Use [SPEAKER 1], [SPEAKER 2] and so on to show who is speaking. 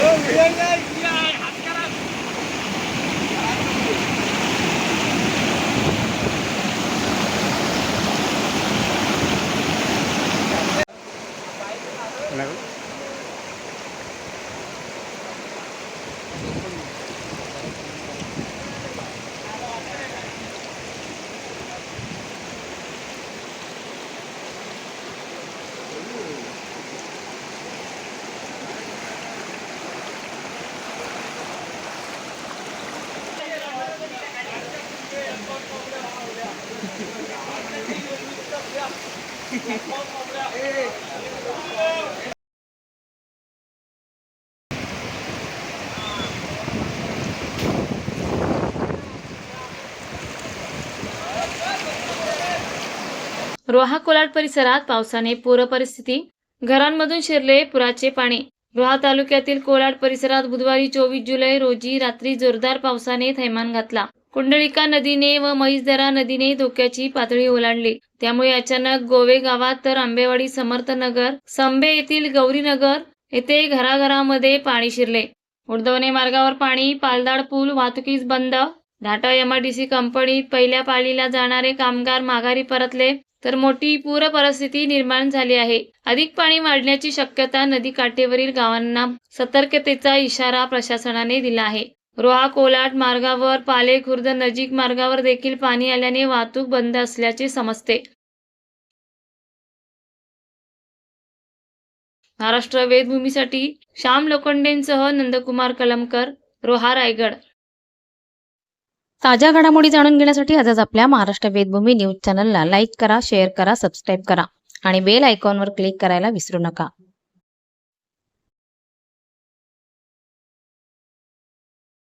[SPEAKER 1] Oh, yeah, nice. Roha Kolad परिसरात पावसाने पूर परिस्थिती. घरांमधून शिरले पुराचे पाणी. रोहा तालुक्यातील कोलाड परिसरात बुधवारी चोवीस जुलै रोजी रात्री जोरदार पावसाने थैमान घातला. कुंडलिका नदीने व म्हैसदरा नदीने धोक्याची पातळी ओलांडली. त्यामुळे अचानक गोवे गावात तर आंबेवाडी समर्थनगर संबे येथील गौरीनगर येथे घराघरामध्ये पाणी शिरले. उर्दवणे मार्गावर पाणी पालदाड पूल वाहतुकीस बंद ढाटा एमआरडीसी कंपनीत पहिल्या पाळीला जाणारे कामगार माघारी परतले तर मोठी पूर परिस्थिती निर्माण झाली आहे. अधिक पाणी वाढण्याची शक्यता नदी काठेवरील गावांना सतर्कतेचा इशारा प्रशासनाने दिला आहे. रोहा कोलाट मार्गावर पाले खुर्द नजीक मार्गावर देखील पाणी आल्याने वाहतूक बंद असल्याचे समजते. महाराष्ट्र वेदभूमीसाठी श्याम लोखंडेंसह नंदकुमार कलमकर रोहा रायगड.
[SPEAKER 2] ताज्या घडामोडी जाणून घेण्यासाठी आजच आपल्या महाराष्ट्र वेदभूमी न्यूज चॅनलला लाईक करा शेअर करा सबस्क्राईब करा आणि बेल आयकॉनवर क्लिक करायला विसरू नका.